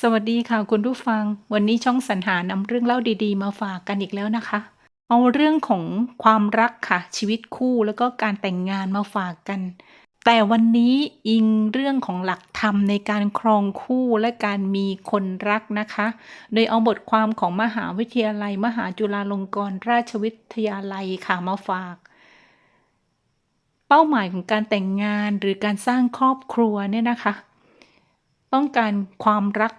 สวัสดีค่ะคุณผู้ฟัง วันนี้ช่องสรรหานำเรื่องเล่าดีๆ มาฝากกันอีกแล้วนะคะ เอาเรื่องของความรักค่ะ ชีวิตคู่แล้วก็การแต่งงานมาฝากกัน แต่วันนี้อิงเรื่องของหลักธรรมในการครองคู่และการมีคนรักนะคะ โดยเอาบทความของมหาวิทยาลัย มหาจุฬาลงกรณราชวิทยาลัยค่ะมาฝาก เป้าหมายของการแต่งงานหรือการสร้างครอบครัวเนี่ยนะคะ ต้องการความรัก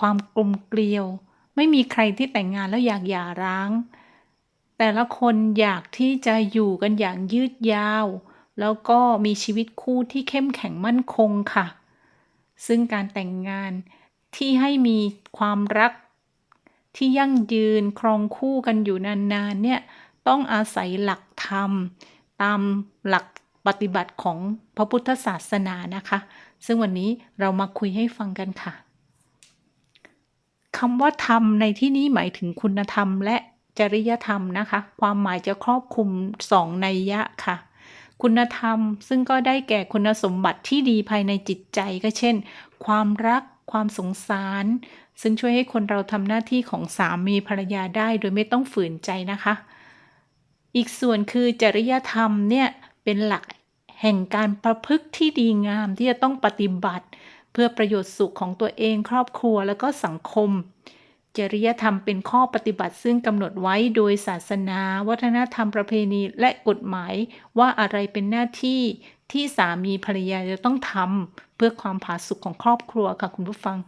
ความกลมเกลียว ไม่มีใครที่แต่งงานแล้วอยากหย่าร้าง แต่ละคนอยากที่จะอยู่กันอย่างยืดยาว แล้วก็มีชีวิตคู่ที่เข้มแข็งมั่นคงค่ะ ซึ่งการแต่งงานที่ให้มีความรักที่ยั่งยืนครองคู่กันอยู่นานๆเนี่ยต้องอาศัยหลักธรรม ตามหลักปฏิบัติของพระพุทธศาสนานะคะ ซึ่งวันนี้เรามาคุยให้ฟังกันค่ะคำว่าธรรมในที่นี้หมายถึงคุณธรรมและจริยธรรมนะคะ ความหมายจะครอบคลุมสองนัยยะค่ะ คุณธรรมซึ่งก็ได้แก่คุณสมบัติที่ดีภายในจิตใจก็เช่น ความรัก ความสงสาร ซึ่งช่วยให้คนเราทำหน้าที่ของสามีภรรยาได้โดยไม่ต้องฝืนใจนะคะ อีกส่วนคือจริยธรรมเนี่ยเป็นหลัก แห่งการประพฤติที่ดีงามที่จะต้องปฏิบัติ เพื่อประโยชน์สุขของตัวเองครอบครัวและก็สังคม จริยธรรมเป็นข้อปฏิบัติซึ่งกำหนดไว้โดยศาสนา วัฒนธรรมประเพณีและกฎหมายว่าอะไรเป็นหน้าที่ที่สามีภรรยาจะต้องทำเพื่อความผาสุกของครอบครัวค่ะคุณผู้ฟัง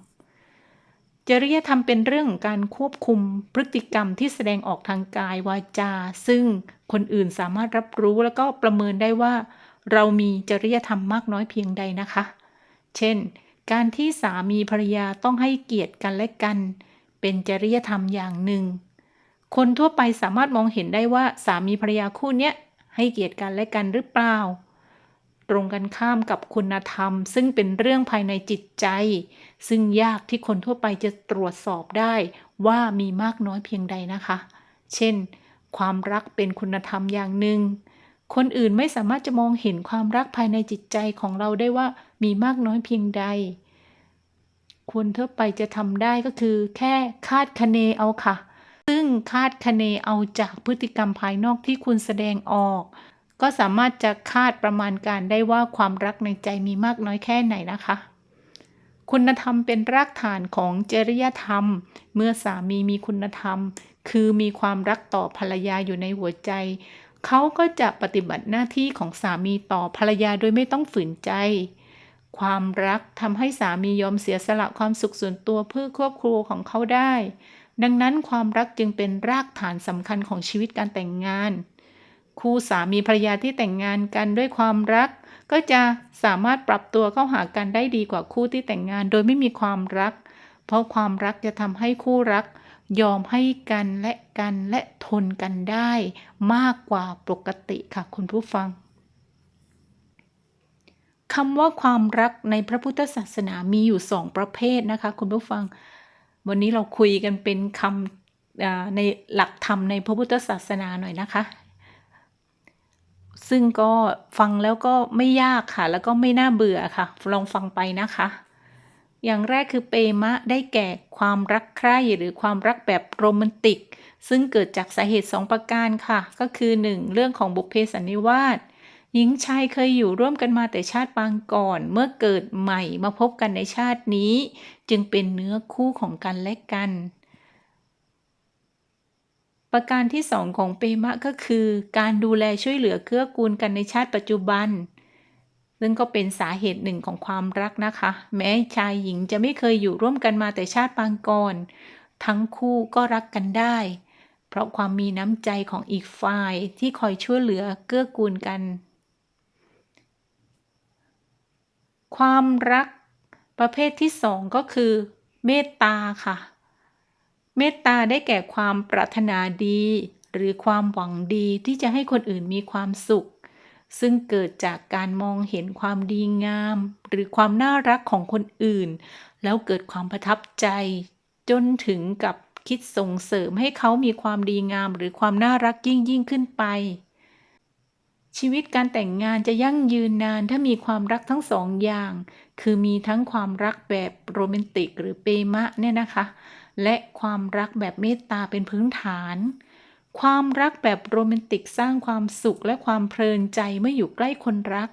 จริยธรรมเป็นเรื่องการควบคุมพฤติกรรมที่แสดงออกทางกายวาจา ซึ่งคนอื่นสามารถรับรู้แล้วก็ประเมินได้ว่า เรามีจริยธรรมมากน้อยเพียงใดนะคะ เช่น การที่สามีภรรยาต้องให้เกียรติกันและกัน เป็นจริยธรรมอย่างหนึ่ง คนทั่วไปสามารถมองเห็นได้ว่าสามีภรรยาคู่นี้ให้เกียรติกันและกันหรือเปล่า ตรงกันข้ามกับคุณธรรม ซึ่งเป็นเรื่องภายในจิตใจ ซึ่งยากที่คนทั่วไปจะตรวจสอบได้ว่ามีมากน้อยเพียงใดนะคะ เช่น ความรักเป็นคุณธรรมอย่างหนึ่ง คนอื่นไม่สามารถจะมองเห็นความรักภายในจิตใจของเราได้ว่ามีมากน้อยเพียงใด คนทั่วไปจะทำได้ก็คือ แค่คาดคะเนเอาค่ะ ซึ่งคาดคะเนเอาจากพฤติกรรมภายนอกที่คุณแสดงออก ก็สามารถจะคาดประมาณการได้ว่าความรักในใจมีมากน้อยแค่ไหนนะคะคุณธรรมเป็นรากฐานของจริยธรรม เมื่อสามีมีคุณธรรม คือมีความรักต่อภรรยาอยู่ในหัวใจ เขาก็จะปฏิบัติหน้าที่ของสามีต่อภรรยาโดยไม่ต้องฝืนใจ ความรักทำให้สามียอมเสียสละความสุขส่วนตัวเพื่อครอบครัวของเขาได้ ดังนั้นความรักจึงเป็นรากฐานสำคัญของชีวิตการแต่งงาน คู่สามีภรรยาที่แต่งงานกันด้วยความรัก ก็จะสามารถปรับตัวเข้าหากันได้ดีกว่าคู่ที่แต่งงานโดยไม่มีความรัก เพราะความรักจะทำให้คู่รัก ยอมให้กันและกันและทนกันได้มากกว่าปกติค่ะคุณผู้ฟังคำว่าความรักในพระพุทธศาสนามีอยู่สองประเภทนะคะ คุณผู้ฟัง วันนี้เราคุยกันเป็นคำในหลักธรรมในพระพุทธศาสนาหน่อยนะคะ ซึ่งก็ฟังแล้วก็ไม่ยากค่ะ แล้วก็ไม่น่าเบื่อค่ะ ลองฟังไปนะคะ อย่างแรกคือเปมะได้แก่ความรักใคร่หรือความรักแบบโรแมนติก ซึ่งเกิดจากสาเหตุสองประการค่ะ ก็คือ 1. เรื่องของบุพเพสันนิวาสหญิงชายเคยอยู่ร่วมกันมาแต่ชาติปางก่อน เมื่อเกิดใหม่มาพบกันในชาตินี้ จึงเป็นเนื้อคู่ของกันและกัน ประการที่สองของเปมะก็คือ การดูแลช่วยเหลือเกื้อกูลกันในชาติปัจจุบัน ซึ่งก็เป็นสาเหตุหนึ่งของความรักนะคะ แม้ชายหญิงจะไม่เคยอยู่ร่วมกันมาแต่ชาติปางก่อนทั้งคู่ก็รักกันได้ เพราะความมีน้ำใจของอีกฝ่ายที่คอยช่วยเหลือเกื้อกูลกัน ความรักประเภทที่สองก็คือ เมตตาค่ะ เมตตาได้แก่ความปรารถนาดี หรือความหวังดีที่จะให้คนอื่นมีความสุข ซึ่งเกิดจากการมองเห็นความดีงาม หรือความน่ารักของคนอื่น แล้วเกิดความประทับใจ จนถึงกับคิดส่งเสริมให้เขามีความดีงาม หรือความน่ารักยิ่งยิ่งขึ้นไป ชีวิตการแต่งงานจะยั่งยืนนานถ้ามีความรักทั้งสองอย่าง คือมีทั้งความรักแบบโรแมนติกหรือเปมะเนี่ยนะคะ และความรักแบบเมตตาเป็นพื้นฐาน ความรักแบบโรแมนติกสร้างความสุขและความเพลินใจเมื่ออยู่ใกล้คนรัก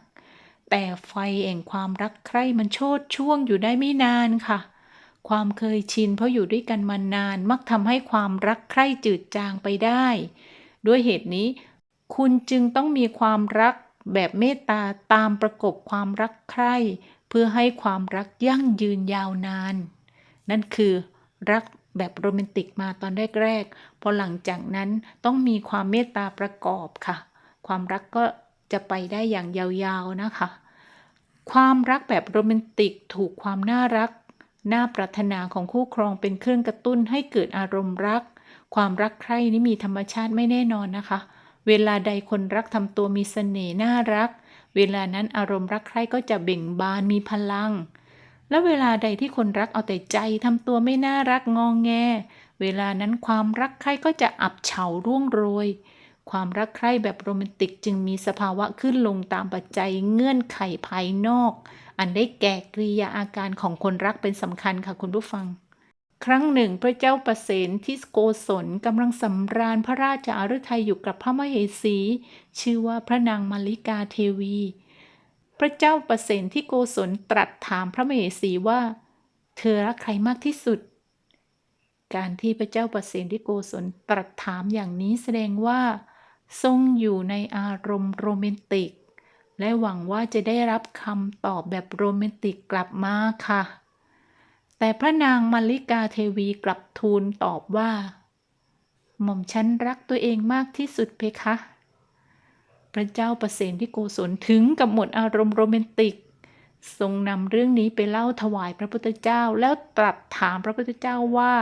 แต่ไฟแห่งความรักใคร่มันโชดช่วงอยู่ได้ไม่นานค่ะ ความเคยชินเพราะอยู่ด้วยกันมานานมักทำให้ความรักใคร่จืดจางไปได้ ด้วยเหตุนี้ คุณจึงต้องมีความรักแบบเมตตาตามประกบความรักใคร่ เพื่อให้ความรักยั่งยืนยาวนาน นั่นคือ รัก แบบโรแมนติกมาตอนแรกๆ พอหลังจากนั้นต้องมีความเมตตาประกอบค่ะ ความรักก็จะไปได้อย่างยาวๆนะคะ ความรักแบบโรแมนติกถูกความน่ารัก น่าปรารถนาของคู่ครองเป็นเครื่องกระตุ้นให้เกิดอารมณ์รัก ความรักใคร่นี้มีธรรมชาติไม่แน่นอนนะคะ เวลาใดคนรักทำตัวมีเสน่ห์น่ารัก เวลานั้นอารมณ์รักใคร่ก็จะเบ่งบานมีพลัง และเวลาใดที่คนรักเอาแต่ใจทำตัวไม่น่ารักงองแง เวลานั้นความรักใคร่ก็จะอับเฉาร่วงโรย ความรักใคร่แบบโรแมนติกจึงมีสภาวะขึ้นลงตามปัจจัยเงื่อนไขภายนอก อันได้แก่กริยาอาการของคนรักเป็นสำคัญค่ะคุณผู้ฟัง ครั้งหนึ่งพระเจ้าประเสนที่โกศลกำลังสำราญพระราชอาฤทัยอยู่กับพระมเหสี ชื่อว่าพระนางมาริกาเทวี พระเจ้าประเสนที่โกศลตรัสถามพระมเหสีว่า เธอรักใครมากที่สุด การที่พระเจ้าประเสนที่โกศลตรัสถามอย่างนี้แสดงว่า ทรงอยู่ในอารมณ์โรแมนติก และหวังว่าจะได้รับคำตอบแบบโรแมนติกกลับมาค่ะ แต่พระนางมาริกาเทวีกลับทูลตอบว่า หม่อมฉันรักตัวเองมากที่สุดเพคะ พระเจ้าประเสนที่โกศลถึงกับหมดอารมณ์โรแมนติก ทรงนำเรื่องนี้ไปเล่าถวายพระพุทธเจ้าแล้วตรัสถามพระพุทธเจ้าว่า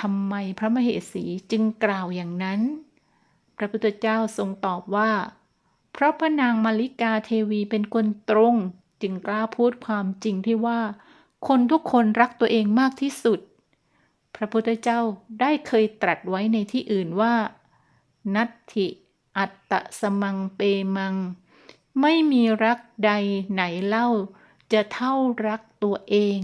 ทำไมพระมเหสีจึงกล่าวอย่างนั้น พระพุทธเจ้าทรงตอบว่า เพราะพระนางมาริกาเทวีเป็นคนตรง จึงกล้าพูดความจริงที่ว่า คนทุกคนรักตัวเองมากที่สุด พระพุทธเจ้าได้เคยตรัสไว้ในที่อื่นว่า นัตถิ อัตตะสมังเปมัง ไม่มีรักใดไหนเล่า จะเท่ารักตัวเอง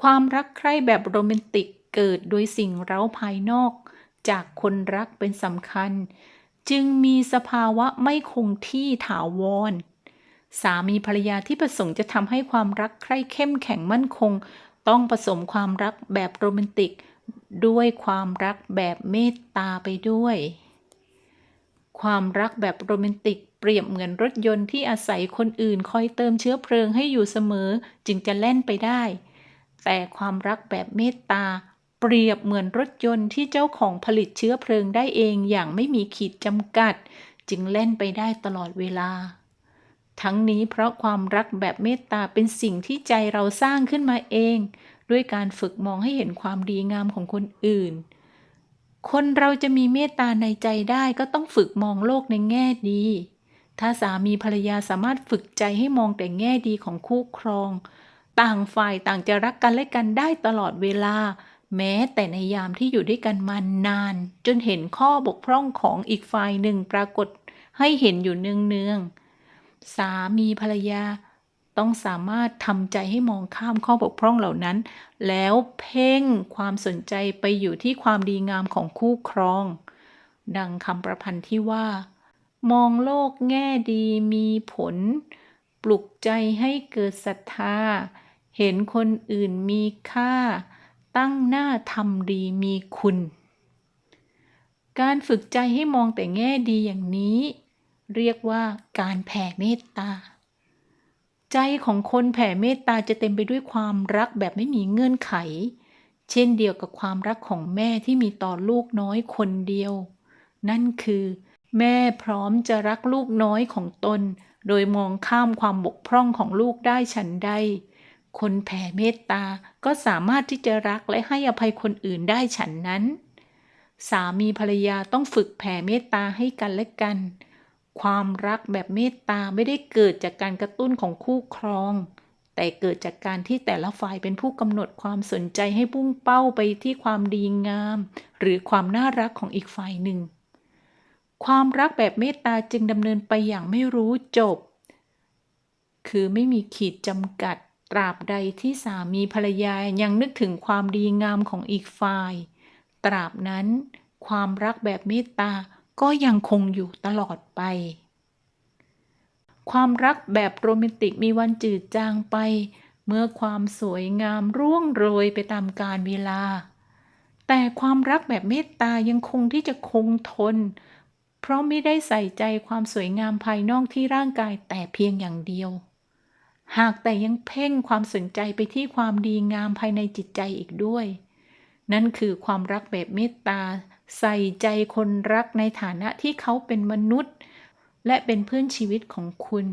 ความรักใคร่แบบโรแมนติกเกิดโดยสิ่งเร้าภายนอก จากคนรักเป็นสำคัญ จึงมีสภาวะไม่คงที่ถาวร สามีภรรยาที่ประสงค์จะทำให้ความรักใคร่เข้มแข็งมั่นคง ต้องผสมความรักแบบโรแมนติก ด้วยความรักแบบเมตตาไปด้วย ความรักแบบโรแมนติกเปรียบเหมือนรถยนต์ที่อาศัยคนอื่นคอยเติมเชื้อเพลิงให้อยู่เสมอจึงจะแล่นไปได้ แต่ความรักแบบเมตตาเปรียบเหมือนรถยนต์ที่เจ้าของผลิตเชื้อเพลิงได้เองอย่างไม่มีขีดจำกัด จึงเล่นไปได้ตลอดเวลา ทั้งนี้เพราะความรักแบบเมตตาเป็นสิ่งที่ใจเราสร้างขึ้นมาเอง ด้วยการฝึกมองให้เห็นความดีงามของคนอื่น คนเราจะมีเมตตาในใจได้ก็ต้องฝึกมองโลกในแง่ดี ถ้าสามีภรรยาสามารถฝึกใจให้มองแต่แง่ดีของคู่ครอง ต่างฝ่ายต่างจะรักกันและกันได้ตลอดเวลา แม้แต่ในยามที่อยู่ด้วยกันมานาน จนเห็นข้อบกพร่องของอีกฝ่ายหนึ่งปรากฏให้เห็นอยู่เนืองๆสามีภรรยา ต้องสามารถทำใจให้มองข้ามข้อบกพร่องเหล่านั้น แล้วเพ่งความสนใจไปอยู่ที่ความดีงามของคู่ครอง ดังคำประพันธ์ที่ว่า มองโลกแง่ดีมีผล ปลุกใจให้เกิดศรัทธา เห็นคนอื่นมีค่า ตั้งหน้าทำดีมีคุณ การฝึกใจให้มองแต่แง่ดีอย่างนี้ เรียกว่าการแผ่เมตตา ใจของคนแผ่เมตตาจะเต็มไปด้วยความรักแบบไม่มีเงื่อนไข เช่นเดียวกับความรักของแม่ที่มีต่อลูกน้อยคนเดียว นั่นคือ แม่พร้อมจะรักลูกน้อยของตน โดยมองข้ามความบกพร่องของลูกได้ฉันใด คนแผ่เมตตาก็สามารถที่จะรักและให้อภัยคนอื่นได้ฉันนั้น สามีภรรยาต้องฝึกแผ่เมตตาให้กันและกัน ความรักแบบเมตตาไม่ได้เกิดจากการกระตุ้นของคู่ครอง แต่เกิดจากการที่แต่ละฝ่ายเป็นผู้กำหนดความสนใจให้พุ่งเป้าไปที่ความดีงาม หรือความน่ารักของอีกฝ่ายหนึ่ง ความรักแบบเมตตาจึงดำเนินไปอย่างไม่รู้จบ คือไม่มีขีดจำกัดตราบใดที่สามีภรรยายังนึกถึงความดีงามของอีกฝ่าย ตราบนั้น ความรักแบบเมตตา ก็ยังคงอยู่ตลอดไป ความรักแบบโรแมนติกมีวันจืดจางไป เมื่อความสวยงามร่วงโรยไปตามกาลเวลา แต่ความรักแบบเมตตายังคงที่จะคงทน เพราะไม่ได้ใส่ใจความสวยงามภายนอกที่ร่างกายแต่เพียงอย่างเดียว หากแต่ยังเพ่งความสนใจไปที่ความดีงามภายในจิตใจอีกด้วย นั่นคือความรักแบบเมตตา ใส่ใจคนรักในฐานะที่เขาเป็นมนุษย์ และเป็นเพื่อนชีวิตของคุณ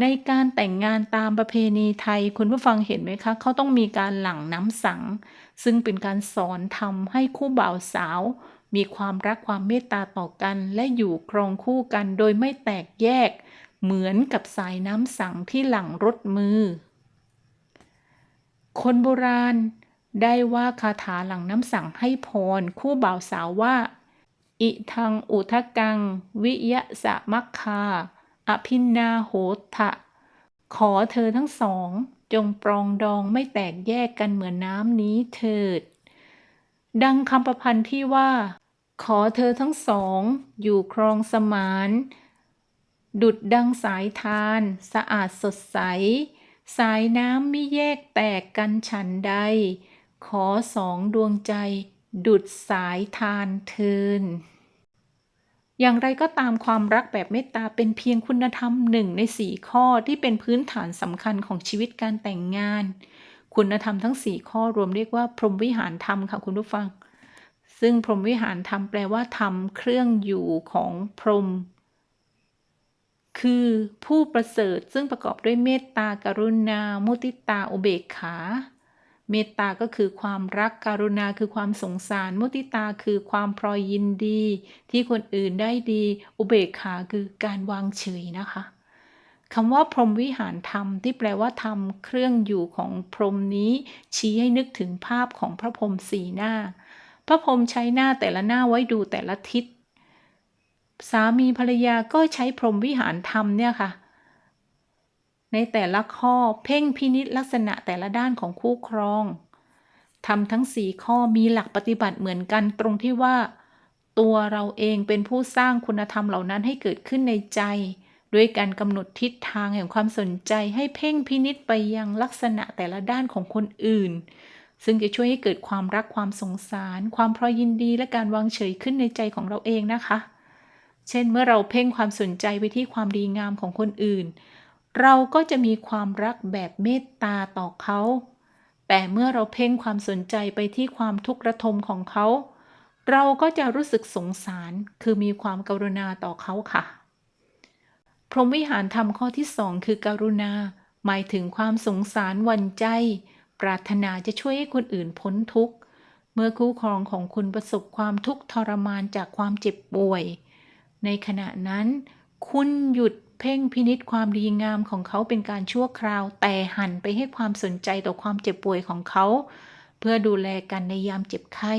ในการแต่งงานตามประเพณีไทยคุณผู้ฟังเห็นไหมคะ เขาต้องมีการหลั่งน้ำสัง ซึ่งเป็นการสอนทำให้คู่บ่าวสาว มีความรักความเมตตาต่อกัน และอยู่ครองคู่กันโดยไม่แตกแยก เหมือนกับสายน้ำสังที่หลั่งรถมือ คนโบราณ ได้ว่าคาถาหลังน้ำสั่งให้พร คู่บ่าวสาวว่า อิทังอุทกัง วิยะสะมัคคา อภินนาโหทะ ขอเธอทั้งสอง จงปรองดองไม่แตกแยกกันเหมือนน้ำนี้เถิด ดังคำประพันธ์ที่ว่า ขอเธอทั้งสอง อยู่ครองสมาน ดุดดังสายทาน สะอาดสดใส สายน้ำไม่แยกแตกกันฉันใด ขอสองดวงใจ ดุดสายทานเทิน อย่างไรก็ตามความรักแบบเมตตาเป็นเพียงคุณธรรมหนึ่งในสี่ข้อที่เป็นพื้นฐานสำคัญของชีวิตการแต่งงาน คุณธรรมทั้งสี่ข้อรวมเรียกว่า พรหมวิหารธรรมค่ะคุณผู้ฟัง ซึ่งพรหมวิหารธรรมแปลว่าธรรมเครื่องอยู่ของพรหมคือผู้ประเสริฐซึ่งประกอบด้วยเมตตากรุณา มุติตาอุเบกขา เมตตาก็คือความรักการุณาคือความสงสาร มุติตาคือความพลอยยินดี ที่คนอื่นได้ดี อุเบกขาคือการวางเฉยนะคะคำว่าพรหมวิหารธรรมที่แปลว่าธรรมเครื่องอยู่ของพรหมนี้ ชี้ให้นึกถึงภาพของพระพรหมสีหน้า พระพรหมใช้หน้าแต่ละหน้าไว้ดูแต่ละทิศ สามีภรรยาก็ใช้พรหมวิหารธรรมเนี่ยค่ะ ในแต่ละข้อเพ่งพินิษลักษณะแต่ละด้านของคู่ครองทำทั้งสี่ข้อมีหลักปฏิบัติเหมือนกันตรงที่ว่า ตัวเราเองเป็นผู้สร้างคุณธรรมเหล่านั้นให้เกิดขึ้นในใจ ด้วยการกำหนดทิศทางแห่งความสนใจให้เพ่งพินิษไปยังลักษณะแต่ละด้านของคนอื่น ซึ่งจะช่วยให้เกิดความรักความสงสาร ความพรอยยินดีและการวางเฉยขึ้นในใจของเราเองนะคะ เช่นเมื่อเราเพ่งความสนใจไปที่ความดีงามของคนอื่น เราก็จะมีความรักแบบเมตตาต่อเขา แต่เมื่อเราเพ่งความสนใจไปที่ความทุกข์ระทมของเขา เราก็จะรู้สึกสงสาร คือมีความกรุณาต่อเขาค่ะ พรหมวิหารธรรมข้อที่สองคือการุณา หมายถึงความสงสารวันใจ ปรารถนาจะช่วยให้คนอื่นพ้นทุกข์ เมื่อคู่ครองของคุณประสบความทุกข์ทรมานจากความเจ็บป่วย ในขณะนั้น คุณหยุด เพ่งพินิษความดีงามของเขาเป็นการชั่วคราว แต่หันไปให้ความสนใจต่อความเจ็บป่วยของเขา เพื่อดูแลกันในยามเจ็บไข้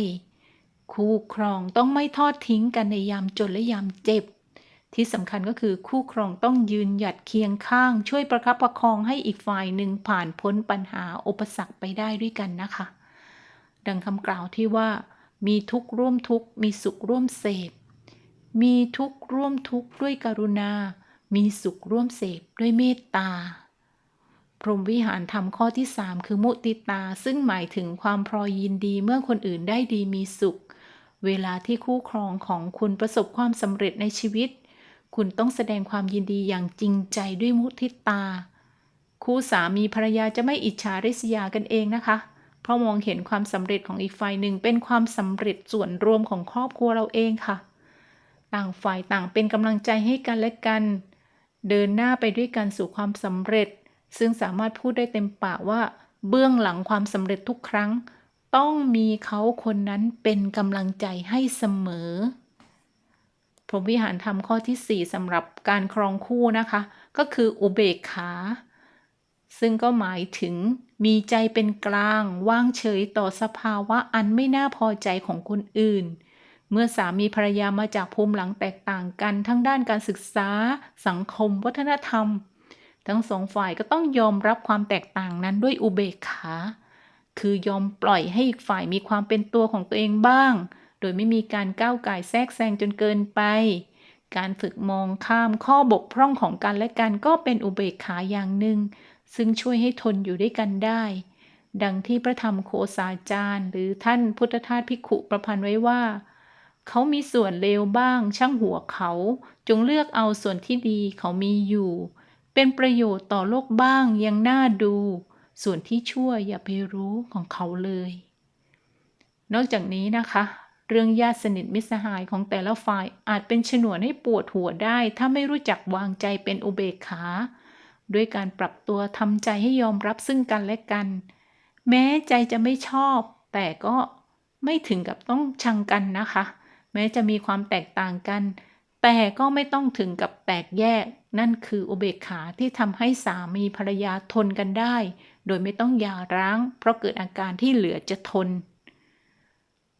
คู่ครองต้องไม่ทอดทิ้งกันในยามจนและยามเจ็บ ที่สำคัญก็คือคู่ครองต้องยืนหยัดเคียงข้าง ช่วยประคับประคองให้อีกฝ่ายหนึ่งผ่านพ้นปัญหาอุปสรรคไปได้ด้วยกันนะคะ ดังคำกล่าวที่ว่า มีทุกข์ร่วมทุกข์มีสุขร่วมเสพมีทุกข์ร่วมทุกข์ด้วยกรุณา มีสุขร่วมเสพด้วยเมตตา พรหมวิหารธรรมข้อที่ 3 คือมุติตา ซึ่งหมายถึงความพอยยินดีเมื่อคนอื่นได้ดีมีสุข เวลาที่คู่ครองของคุณประสบความสำเร็จในชีวิต คุณต้องแสดงความยินดีอย่างจริงใจด้วยมุทิตา คู่สามีภรรยาจะไม่อิจฉาริษยากันเองนะคะ เพราะมองเห็นความสำเร็จของอีกฝ่ายหนึ่งเป็นความสำเร็จส่วนรวมของครอบครัวเราเองค่ะ ต่างฝ่ายต่างเป็นกำลังใจให้กันและกัน เดินหน้าไปด้วยกันสู่ความสำเร็จ ซึ่งสามารถพูดได้เต็มปากว่า เบื้องหลังความสำเร็จทุกครั้ง ต้องมีเขาคนนั้นเป็นกำลังใจให้เสมอ พรหมวิหารธรรมข้อที่ 4สำหรับการครองคู่นะคะ ก็คืออุเบกขา ซึ่งก็หมายถึงมีใจเป็นกลาง ว่างเฉยต่อสภาวะอันไม่น่าพอใจของคนอื่น เมื่อสามีภรรยามาจากภูมิหลังแตกต่างกันทั้งด้านการศึกษา สังคม วัฒนธรรม ทั้งสองฝ่ายก็ต้องยอมรับความแตกต่างนั้นด้วยอุเบกขา คือยอมปล่อยให้อีกฝ่ายมีความเป็นตัวของตัวเองบ้าง โดยไม่มีการก้าวไก่แทรกแซงจนเกินไป การฝึกมองข้ามข้อบกพร่องของกันและกันก็เป็นอุเบกขาอย่างหนึ่ง ซึ่งช่วยให้ทนอยู่ด้วยกันได้ดังที่พระธรรมโคสาจารย์ หรือท่านพุทธทาสภิกขุประพันธ์ไว้ว่า เขามีส่วนเลวบ้าง ช่างหัวเขา จงเลือกเอาส่วนที่ดีเขามีอยู่ เป็นประโยชน์ต่อโลกบ้างยังน่าดู ส่วนที่ชั่วอย่าไปรู้ของเขาเลย นอกจากนี้นะคะ เรื่องญาติสนิทมิสหายของแต่ละฝ่ายอาจเป็นฉนวนให้ปวดหัวได้ ถ้าไม่รู้จักวางใจเป็นอุเบกขา ด้วยการปรับตัวทำใจให้ยอมรับซึ่งกันและกัน แม้ใจจะไม่ชอบ แต่ก็ไม่ถึงกับต้องชังกันนะคะ แม้จะมีความแตกต่างกัน แต่ก็ไม่ต้องถึงกับแตกแยก นั่นคืออุเบกขาที่ทำให้สามีภรรยาทนกันได้ โดยไม่ต้องหย่าร้าง เพราะเกิดอาการที่เหลือจะทน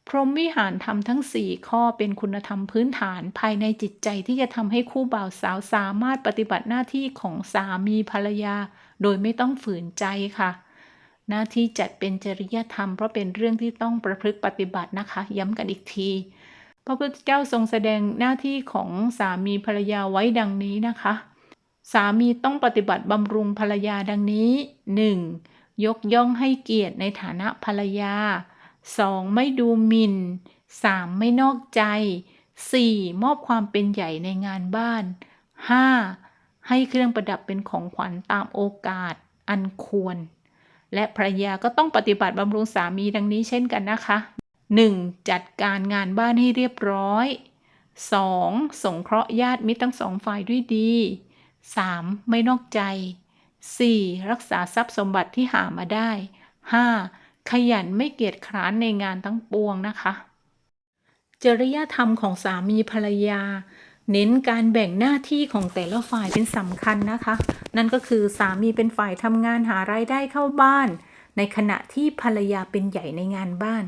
พรหมวิหารธรรมทั้ง 4 ข้อเป็นคุณธรรมพื้นฐานภายในจิตใจที่จะทำให้คู่บ่าวสาวสามารถปฏิบัติหน้าที่ของสามีภรรยา โดยไม่ต้องฝืนใจค่ะหน้าที่จัดเป็นจริยธรรมเพราะเป็นเรื่องที่ต้องประพฤติปฏิบัตินะคะ ย้ำกันอีกที พระพุทธเจ้าทรงแสดงหน้าที่ของสามีภรรยาไว้ดังนี้นะคะ สามีต้องปฏิบัติบำรุงภรรยาดังนี้ 1. ยกย่องให้เกียรติในฐานะภรรยา 2. ไม่ดูหมิน่น 3. ไม่นอกใจ 4. มอบความเป็นใหญ่ในงานบ้าน 5. ให้เครื่องประดับเป็นของขวัญตามโอกาสอันควร และภรรยาก็ต้องปฏิบัติบำรุงสามีดังนี้เช่นกันนะคะ 1. จัดการงานบ้านให้เรียบร้อย 2. สงเคราะห์ญาติมิตรทั้งสองฝ่ายด้วยดี 3. ไม่นอกใจ 4. รักษาทรัพย์สมบัติที่หามาได้ 5. ขยันไม่เกียจคร้านในงานทั้งปวงนะคะ จริยธรรมของสามีภรรยา เน้นการแบ่งหน้าที่ของแต่ละฝ่ายเป็นสำคัญนะคะ นั่นก็คือสามีเป็นฝ่ายทำงานหารายได้เข้าบ้าน ในขณะที่ภรรยาเป็นใหญ่ในงานบ้าน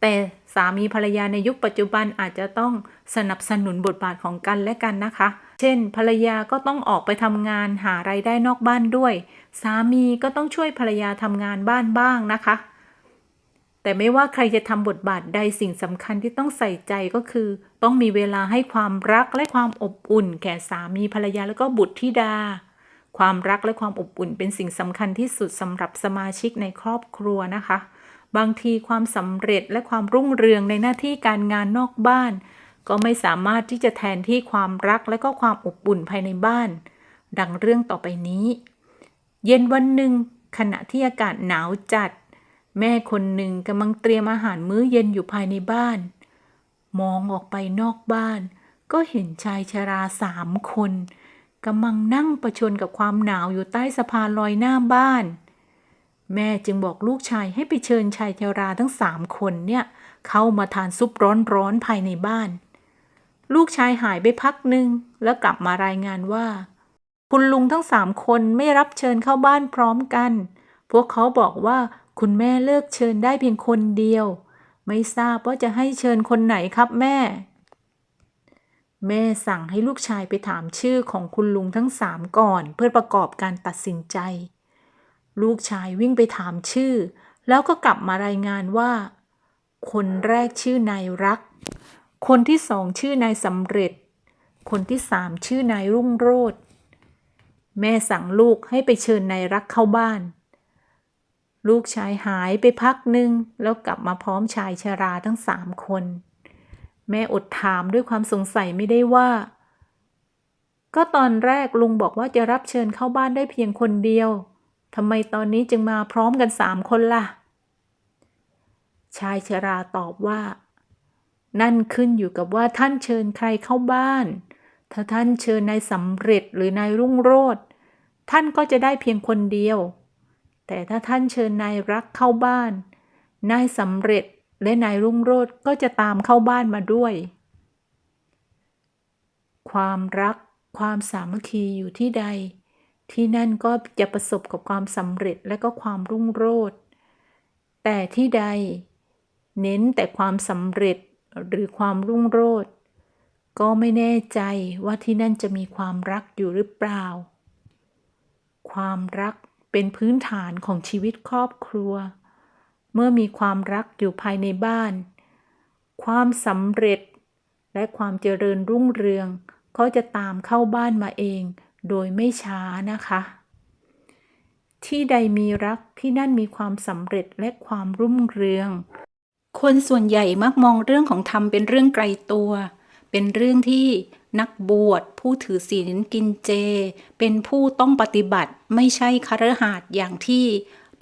แต่สามีภรรยาในยุคปัจจุบันอาจจะต้องสนับสนุนบทบาทของกันและกันนะคะ เช่น ภรรยาก็ต้องออกไปทำงานหารายได้นอกบ้านด้วย สามีก็ต้องช่วยภรรยาทำงานบ้านบ้างนะคะ แต่ไม่ว่าใครจะทำบทบาทใดสิ่งสำคัญที่ต้องใส่ใจก็คือ ต้องมีเวลาให้ความรักและความอบอุ่น แก่สามีภรรยาแล้วก็บุตรธิดา ความรักและความอบอุ่นเป็นสิ่งสำคัญที่สุดสำหรับสมาชิกในครอบครัวนะคะ บางทีความสำเร็จและความรุ่งเรืองในหน้าที่การงานนอกบ้าน ก็ไม่สามารถที่จะแทนที่ความรักและก็ความอบอุ่นภายในบ้าน ดังเรื่องต่อไปนี้ เย็นวันหนึ่งขณะที่อากาศหนาวจัด แม่คนหนึ่งกำลังเตรียมอาหารมื้อเย็นอยู่ภายในบ้าน มองออกไปนอกบ้าน ก็เห็นชายชราสามคนกำลังนั่งประชนกับความหนาวอยู่ใต้สะพานลอยหน้าบ้าน แม่จึงบอกลูกชายให้ไปเชิญชายชราทั้งสามคนเนี่ย เข้ามาทานซุปร้อนๆภายในบ้าน ลูกชายหายไปพักหนึ่งแล้วกลับมารายงานว่า คุณลุงทั้งสามคนไม่รับเชิญเข้าบ้านพร้อมกัน พวกเขาบอกว่าคุณแม่เลิกเชิญได้เพียงคนเดียว ไม่ทราบว่าจะให้เชิญคนไหนครับแม่ แม่สั่งให้ลูกชายไปถามชื่อของคุณลุงทั้งสามก่อน เพื่อประกอบการตัดสินใจ ลูกชายวิ่งไปถามชื่อ แล้วก็กลับมารายงานว่า คนแรกชื่อนายรัก คนที่สองชื่อนายสำเร็จ คนที่สามชื่อนายรุ่งโรจน์แม่สั่งลูกให้ไปเชิญนายรักเข้าบ้าน ลูกชายหายไปพักหนึ่งแล้วกลับมาพร้อมชายชราทั้งสามคน แม่อดถามด้วยความสงสัยไม่ได้ว่า ก็ตอนแรกลุงบอกว่าจะรับเชิญเข้าบ้านได้เพียงคนเดียว ทำไมตอนนี้จึงมาพร้อมกันสามคนล่ะ ชายชราตอบว่า นั่นขึ้นอยู่กับว่าท่านเชิญใครเข้าบ้าน ถ้าท่านเชิญนายสำเร็จหรือนายรุ่งโรจน์ท่านก็จะได้เพียงคนเดียว แต่ถ้าท่านเชิญนายรักเข้าบ้าน นายสำเร็จและนายรุ่งโรจน์ก็จะตามเข้าบ้านมาด้วย ความรักความสามัคคีอยู่ที่ใด ที่นั่นก็จะประสบกับความสำเร็จและก็ความรุ่งโรจน์แต่ที่ใด เน้นแต่ความสำเร็จหรือความรุ่งโรจน์ก็ไม่แน่ใจว่าที่นั่นจะมีความรักอยู่หรือเปล่า ความรักเป็นพื้นฐานของชีวิตครอบครัว เมื่อมีความรักอยู่ภายในบ้าน ความสำเร็จและความเจริญรุ่งเรืองก็จะตามเข้าบ้านมาเอง โดยไม่ช้านะคะ ที่ใดมีรักที่นั่นมีความสำเร็จและความรุ่งเรือง คนส่วนใหญ่มักมองเรื่องของธรรมเป็นเรื่องไกลตัว เป็นเรื่องที่นักบวชผู้ถือศีลกินเจ เป็นผู้ต้องปฏิบัติไม่ใช่คฤหัสถ์อย่างที่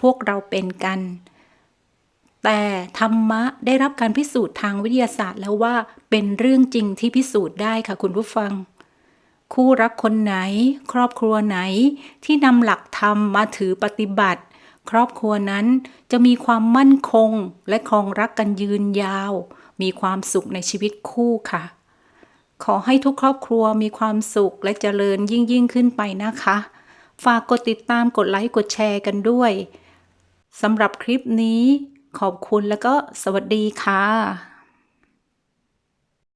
พวกเราเป็นกัน แต่ธรรมะได้รับการพิสูจน์ทางวิทยาศาสตร์แล้วว่าเป็นเรื่องจริงที่พิสูจน์ได้ค่ะคุณผู้ฟัง คู่รักคนไหน ครอบครัวไหนที่นำหลักธรรมมาถือปฏิบัติ ครอบครัวนั้นจะมีความมั่นคงและครองรักกันยืนยาว มีความสุขในชีวิตคู่ค่ะ ขอให้ทุกครอบครัวมีความสุขและเจริญยิ่งยิ่งขึ้นไปนะคะ ฝากกดติดตามกดไลค์กดแชร์กันด้วยสำหรับคลิปนี้ ขอบคุณแล้วก็สวัสดีค่ะ